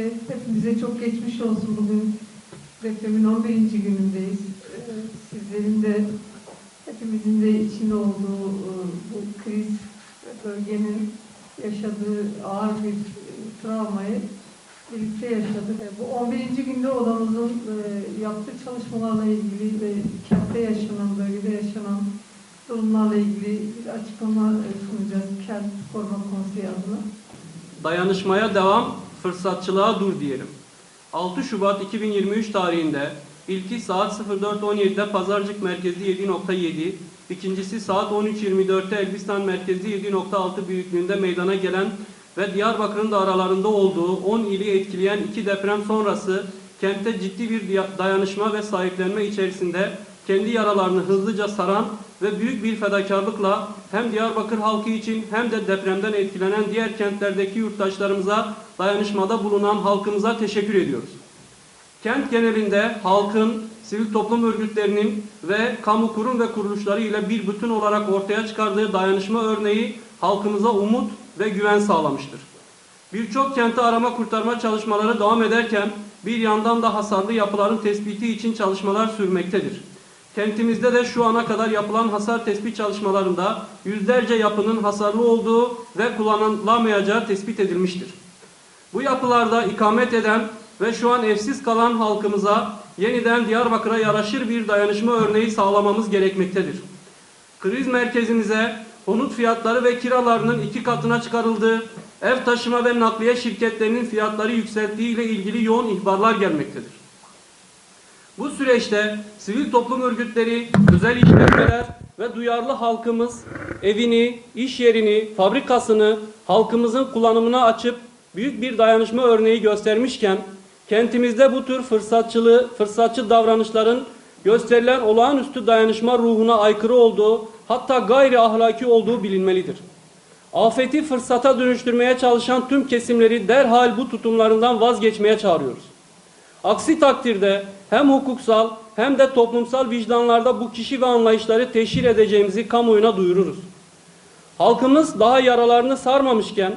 Hepimize çok geçmiş olsun bugün. Depremin 11. günündeyiz. Sizlerin de hepimizin de içinde olduğu e, bu kriz ve bölgenin yaşadığı ağır bir e, travmayı birlikte yaşadık. E, Bu 11. günde odamızın yaptığı çalışmalarla ilgili ve kentte yaşanan, bölgede yaşanan durumlarla ilgili bir açıklama sunacağız Kent Koruma Konseyi adına. Dayanışmaya devam, fırsatçılığa dur diyelim. 6 Şubat 2023 tarihinde ilki saat 04.17'de Pazarcık merkezli 7.7, ikincisi saat 13.24'te Elbistan merkezli 7.6 büyüklüğünde meydana gelen ve Diyarbakır'ın da aralarında olduğu 10 ili etkileyen iki deprem sonrası kentte ciddi bir dayanışma ve sahiplenme içerisinde kendi yaralarını hızlıca saran ve büyük bir fedakarlıkla hem Diyarbakır halkı için hem de depremden etkilenen diğer kentlerdeki yurttaşlarımıza dayanışmada bulunan halkımıza teşekkür ediyoruz. Kent genelinde halkın, sivil toplum örgütlerinin ve kamu kurum ve kuruluşları ile bir bütün olarak ortaya çıkardığı dayanışma örneği halkımıza umut ve güven sağlamıştır. Birçok kenti arama kurtarma çalışmaları devam ederken bir yandan da hasarlı yapıların tespiti için çalışmalar sürmektedir. Kentimizde de şu ana kadar yapılan hasar tespit çalışmalarında yüzlerce yapının hasarlı olduğu ve kullanılamayacağı tespit edilmiştir. Bu yapılarda ikamet eden ve şu an evsiz kalan halkımıza yeniden Diyarbakır'a yaraşır bir dayanışma örneği sağlamamız gerekmektedir. Kriz merkezimize konut fiyatları ve kiralarının iki katına çıkarıldığı, ev taşıma ve nakliye şirketlerinin fiyatları yükselttiği ile ilgili yoğun ihbarlar gelmektedir. Bu süreçte sivil toplum örgütleri, özel işletmeler ve duyarlı halkımız evini, iş yerini, fabrikasını halkımızın kullanımına açıp büyük bir dayanışma örneği göstermişken kentimizde bu tür fırsatçılığı, fırsatçı davranışların gösterilen olağanüstü dayanışma ruhuna aykırı olduğu hatta gayri ahlaki olduğu bilinmelidir. Afeti fırsata dönüştürmeye çalışan tüm kesimleri derhal bu tutumlarından vazgeçmeye çağırıyoruz. Aksi takdirde hem hukuksal hem de toplumsal vicdanlarda bu kişi ve anlayışları teşhir edeceğimizi kamuoyuna duyururuz. Halkımız daha yaralarını sarmamışken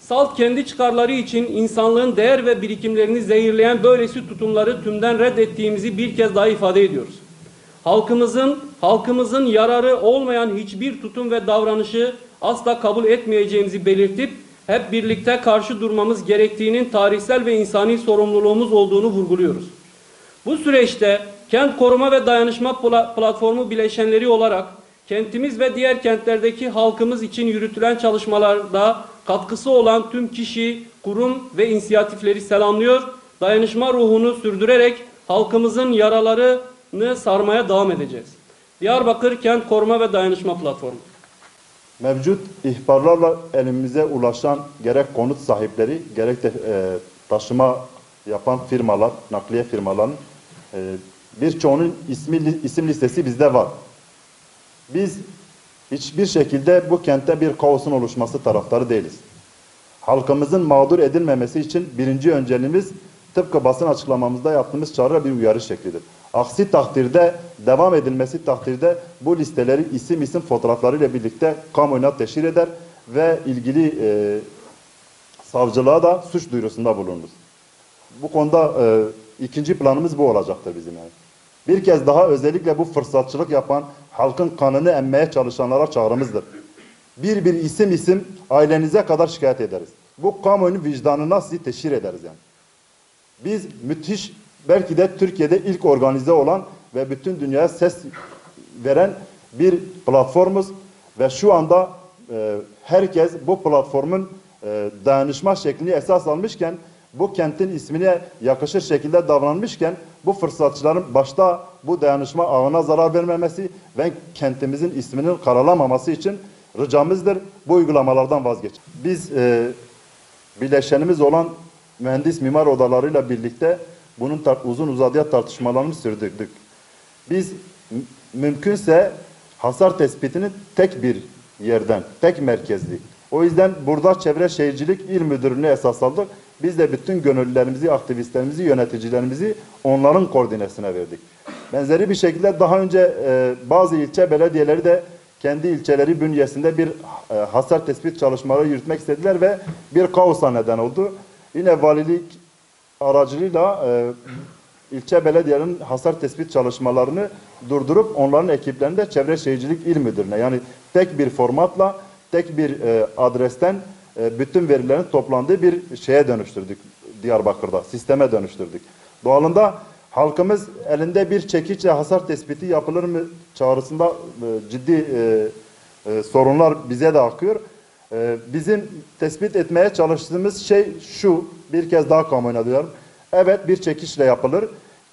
salt kendi çıkarları için insanlığın değer ve birikimlerini zehirleyen böylesi tutumları tümden reddettiğimizi bir kez daha ifade ediyoruz. Halkımızın halkımızın yararı olmayan hiçbir tutum ve davranışı asla kabul etmeyeceğimizi belirtip hep birlikte karşı durmamız gerektiğinin tarihsel ve insani sorumluluğumuz olduğunu vurguluyoruz. Bu süreçte Kent Koruma ve Dayanışma Pla- Platformu bileşenleri olarak kentimiz ve diğer kentlerdeki halkımız için yürütülen çalışmalarda katkısı olan tüm kişi, kurum ve inisiyatifleri selamlıyor. Dayanışma ruhunu sürdürerek halkımızın yaralarını sarmaya devam edeceğiz. Diyarbakır Kent Koruma ve Dayanışma Platformu. Mevcut ihbarlarla elimize ulaşan gerek konut sahipleri gerek de e, taşıma yapan firmalar, nakliye firmaların e, birçoğunun ismi, isim listesi bizde var. Biz hiçbir şekilde bu kentte bir kaosun oluşması taraftarı değiliz. Halkımızın mağdur edilmemesi için birinci önceliğimiz tıpkı basın açıklamamızda yaptığımız çağrı bir uyarı şeklidir. Aksi takdirde, devam edilmesi takdirde bu listeleri isim isim fotoğraflarıyla birlikte kamuoyuna teşhir eder ve ilgili e, savcılığa da suç duyurusunda bulunuruz. Bu konuda e, ikinci planımız bu olacaktır bizim yani. Bir kez daha özellikle bu fırsatçılık yapan, halkın kanını emmeye çalışanlara çağrımızdır. Bir bir isim isim ailenize kadar şikayet ederiz. Bu kamuoyunun vicdanına sizi teşhir ederiz yani. Biz müthiş, belki de Türkiye'de ilk organize olan ve bütün dünyaya ses veren bir platformuz ve şu anda e, herkes bu platformun e, dayanışma şeklini esas almışken bu kentin ismine yakışır şekilde davranmışken bu fırsatçıların başta bu dayanışma ağına zarar vermemesi ve kentimizin isminin karalamaması için ricamızdır bu uygulamalardan vazgeç. Biz e, bileşenimiz olan mühendis mimar odalarıyla birlikte bunun uzun uzadıya tartışmalarını sürdürdük. Biz mümkünse hasar tespitini tek bir yerden, tek merkezli. O yüzden burada Çevre Şehircilik İl Müdürlüğü'nü esas aldık. Biz de bütün gönüllülerimizi, aktivistlerimizi, yöneticilerimizi onların koordinesine verdik. Benzeri bir şekilde daha önce e, bazı ilçe belediyeleri de kendi ilçeleri bünyesinde bir e, hasar tespit çalışmaları yürütmek istediler ve bir kaosa neden oldu. Yine valilik aracılığıyla e, ilçe belediyenin hasar tespit çalışmalarını durdurup onların ekiplerini de Çevre Şehircilik İl Müdürlüğü'ne yani tek bir formatla tek bir e, adresten e, bütün verilerin toplandığı bir şeye dönüştürdük Diyarbakır'da, sisteme dönüştürdük. Doğalında halkımız elinde bir çekiçle hasar tespiti yapılır mı çağrısında e, ciddi e, e, sorunlar bize de akıyor. E, bizim tespit etmeye çalıştığımız şey şu, bir kez daha kamuoyuna duyuyorum. Evet bir çekiçle yapılır.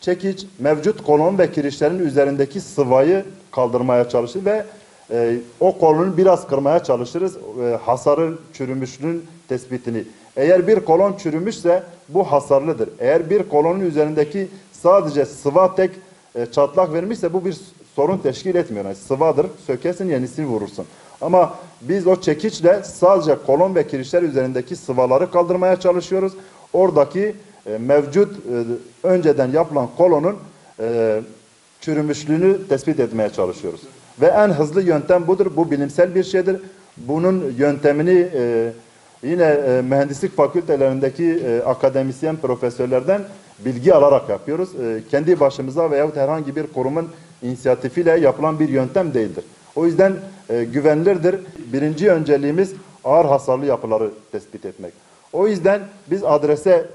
Çekiç mevcut kolon ve kirişlerin üzerindeki sıvayı kaldırmaya çalışır ve e, o kolonu biraz kırmaya çalışırız. E, hasarın çürümüşlüğün tespitini. Eğer bir kolon çürümüşse bu hasarlıdır. Eğer bir kolonun üzerindeki sadece sıva tek e, çatlak vermişse bu bir sorun teşkil etmiyor. Yani sıvadır, sökersin yenisini vurursun. Ama biz o çekiçle sadece kolon ve kirişler üzerindeki sıvaları kaldırmaya çalışıyoruz. Oradaki e, mevcut e, önceden yapılan kolonun e, çürümüşlüğünü tespit etmeye çalışıyoruz. Ve en hızlı yöntem budur. Bu bilimsel bir şeydir. Bunun yöntemini e, yine e, mühendislik fakültelerindeki e, akademisyen profesörlerden bilgi alarak yapıyoruz. E, kendi başımıza veyahut herhangi bir kurumun inisiyatifiyle yapılan bir yöntem değildir. O yüzden e, güvenilirdir. Birinci önceliğimiz ağır hasarlı yapıları tespit etmek. O yüzden biz adrese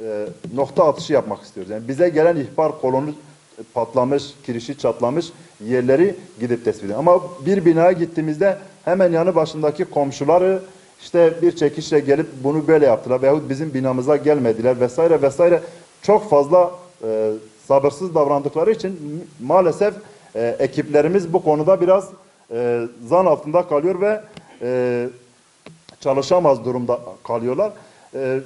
e, nokta atışı yapmak istiyoruz. Yani bize gelen ihbar kolonu patlamış, kirişi çatlamış yerleri gidip tespit ediyoruz. Ama bir binaya gittiğimizde hemen yanı başındaki komşuları işte bir çekişle gelip bunu böyle yaptılar veyahut bizim binamıza gelmediler vesaire vesaire çok fazla e, sabırsız davrandıkları için maalesef e, ekiplerimiz bu konuda biraz e, zan altında kalıyor ve e, çalışamaz durumda kalıyorlar. E,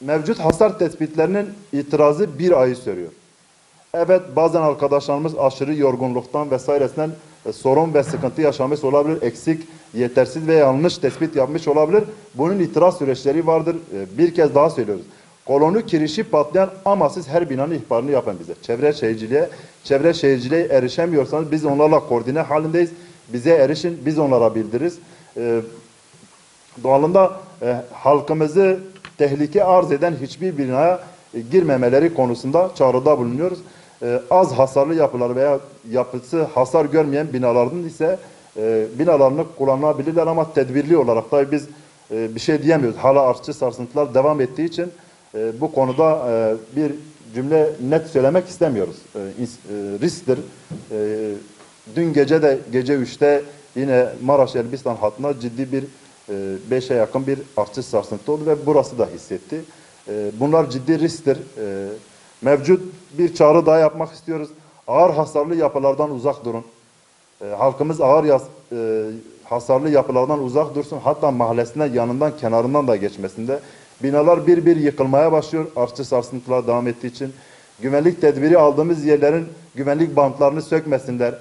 mevcut hasar tespitlerinin itirazı bir ayı sürüyor. Evet bazen arkadaşlarımız aşırı yorgunluktan vesairesinden e, sorun ve sıkıntı yaşamış olabilir. Eksik, yetersiz ve yanlış tespit yapmış olabilir. Bunun itiraz süreçleri vardır. E, bir kez daha söylüyoruz. Kolonu kirişi patlayan ama siz her binanın ihbarını yapın bize. Çevre şehirciliğe, çevre şehirciliğe erişemiyorsanız biz onlarla koordine halindeyiz. Bize erişin, biz onlara bildiririz. E, doğalında e, halkımızı tehlike arz eden hiçbir binaya e, girmemeleri konusunda çağrıda bulunuyoruz. E, az hasarlı yapılar veya yapısı hasar görmeyen binaların ise e, binalarını kullanabilirler ama tedbirli olarak da biz e, bir şey diyemiyoruz. Hala artçı sarsıntılar devam ettiği için e, bu konuda e, bir cümle net söylemek istemiyoruz. E, ins- e, risktir. E, dün gece de gece 3'te yine Maraş Elbistan hattında ciddi bir 5'e yakın bir artçı sarsıntı oldu ve burası da hissetti. Bunlar ciddi risktir. Mevcut bir çağrı daha yapmak istiyoruz. Ağır hasarlı yapılardan uzak durun. Halkımız ağır yas, e, hasarlı yapılardan uzak dursun. Hatta mahallesinden yanından kenarından da geçmesinde. Binalar bir bir yıkılmaya başlıyor artçı sarsıntılar devam ettiği için. Güvenlik tedbiri aldığımız yerlerin güvenlik bantlarını sökmesinler.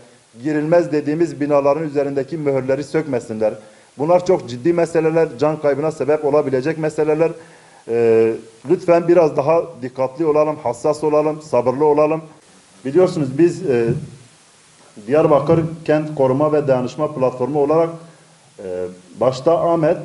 Girilmez dediğimiz binaların üzerindeki mühürleri sökmesinler. Bunlar çok ciddi meseleler, can kaybına sebep olabilecek meseleler. Ee, lütfen biraz daha dikkatli olalım, hassas olalım, sabırlı olalım. Biliyorsunuz biz e, Diyarbakır Kent Koruma ve Dayanışma Platformu olarak e, başta Ahmet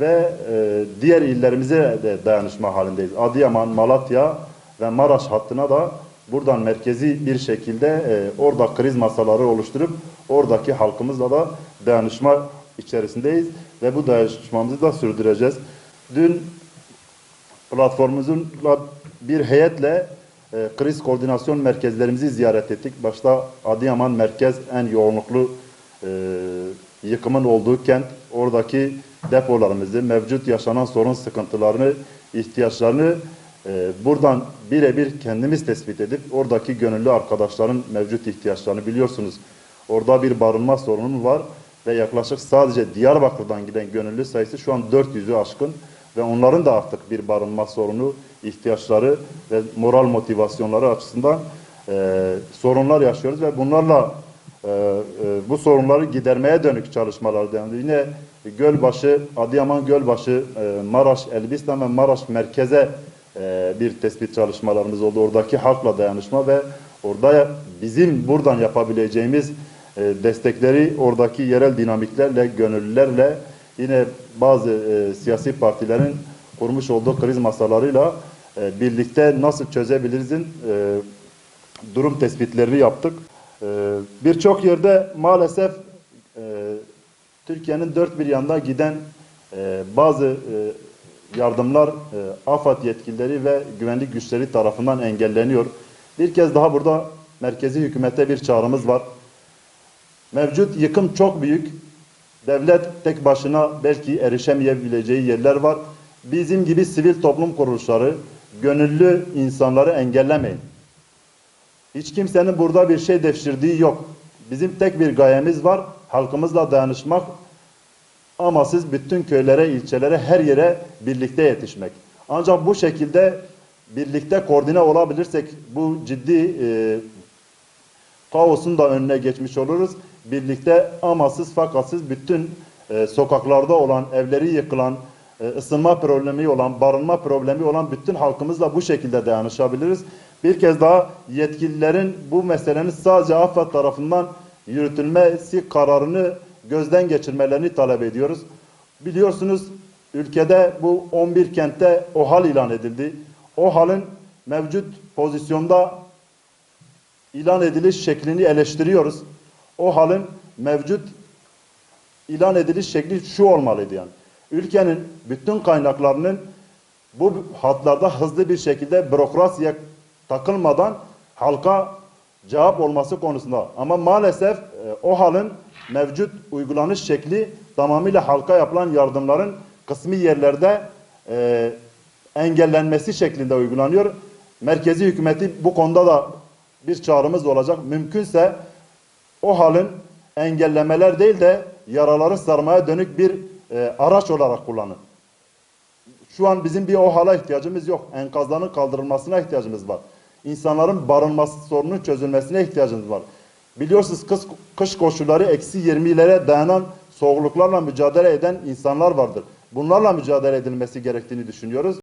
ve e, diğer illerimize de dayanışma halindeyiz. Adıyaman, Malatya ve Maraş hattına da buradan merkezi bir şekilde e, orada kriz masaları oluşturup oradaki halkımızla da dayanışma içerisindeyiz ve bu dayanışmamızı da sürdüreceğiz. Dün platformumuzla bir heyetle e, kriz koordinasyon merkezlerimizi ziyaret ettik. Başta Adıyaman merkez en yoğunluklu e, yıkımın olduğu kent. Oradaki depolarımızı, mevcut yaşanan sorun sıkıntılarını, ihtiyaçlarını e, buradan birebir kendimiz tespit edip oradaki gönüllü arkadaşların mevcut ihtiyaçlarını biliyorsunuz. Orada bir barınma sorunu var ve yaklaşık sadece Diyarbakır'dan giden gönüllü sayısı şu an 400'ü aşkın ve onların da artık bir barınma sorunu, ihtiyaçları ve moral motivasyonları açısından e, sorunlar yaşıyoruz ve bunlarla e, e, bu sorunları gidermeye dönük çalışmalar ediyor. Yine Gölbaşı, Adıyaman Gölbaşı, e, Maraş, Elbistan ve Maraş merkeze e, bir tespit çalışmalarımız oldu. Oradaki halkla dayanışma ve orada bizim buradan yapabileceğimiz e, destekleri oradaki yerel dinamiklerle, gönüllülerle yine bazı siyasi partilerin kurmuş olduğu kriz masalarıyla birlikte nasıl çözebilirizin durum tespitlerini yaptık. Birçok yerde maalesef Türkiye'nin dört bir yanına giden e, bazı e, yardımlar e, AFAD yetkilileri ve güvenlik güçleri tarafından engelleniyor. Bir kez daha burada merkezi hükümete bir çağrımız var. Mevcut yıkım çok büyük. Devlet tek başına belki erişemeyebileceği yerler var. Bizim gibi sivil toplum kuruluşları, gönüllü insanları engellemeyin. Hiç kimsenin burada bir şey devşirdiği yok. Bizim tek bir gayemiz var. Halkımızla dayanışmak ama siz bütün köylere, ilçelere, her yere birlikte yetişmek. Ancak bu şekilde birlikte koordine olabilirsek bu ciddi e, kaosun da önüne geçmiş oluruz. Birlikte amasız fakatsız bütün e, sokaklarda olan, evleri yıkılan, e, ısınma problemi olan, barınma problemi olan bütün halkımızla bu şekilde dayanışabiliriz. Bir kez daha yetkililerin bu meselenin sadece AFAD tarafından yürütülmesi kararını gözden geçirmelerini talep ediyoruz. Biliyorsunuz ülkede bu 11 kentte OHAL ilan edildi. OHAL'ın mevcut pozisyonda ilan ediliş şeklini eleştiriyoruz. O halin mevcut ilan ediliş şekli şu olmalıydı yani. Ülkenin bütün kaynaklarının bu hatlarda hızlı bir şekilde bürokrasiye takılmadan halka cevap olması konusunda. Ama maalesef e, o halin mevcut uygulanış şekli tamamıyla halka yapılan yardımların kısmi yerlerde e, engellenmesi şeklinde uygulanıyor. Merkezi hükümeti bu konuda da bir çağrımız olacak. Mümkünse o halin engellemeler değil de yaraları sarmaya dönük bir e, araç olarak kullanın. Şu an bizim bir o hala ihtiyacımız yok. Enkazların kaldırılmasına ihtiyacımız var. İnsanların barınması sorunun çözülmesine ihtiyacımız var. Biliyorsunuz kış, kış koşulları eksi 20'lere dayanan soğukluklarla mücadele eden insanlar vardır. Bunlarla mücadele edilmesi gerektiğini düşünüyoruz.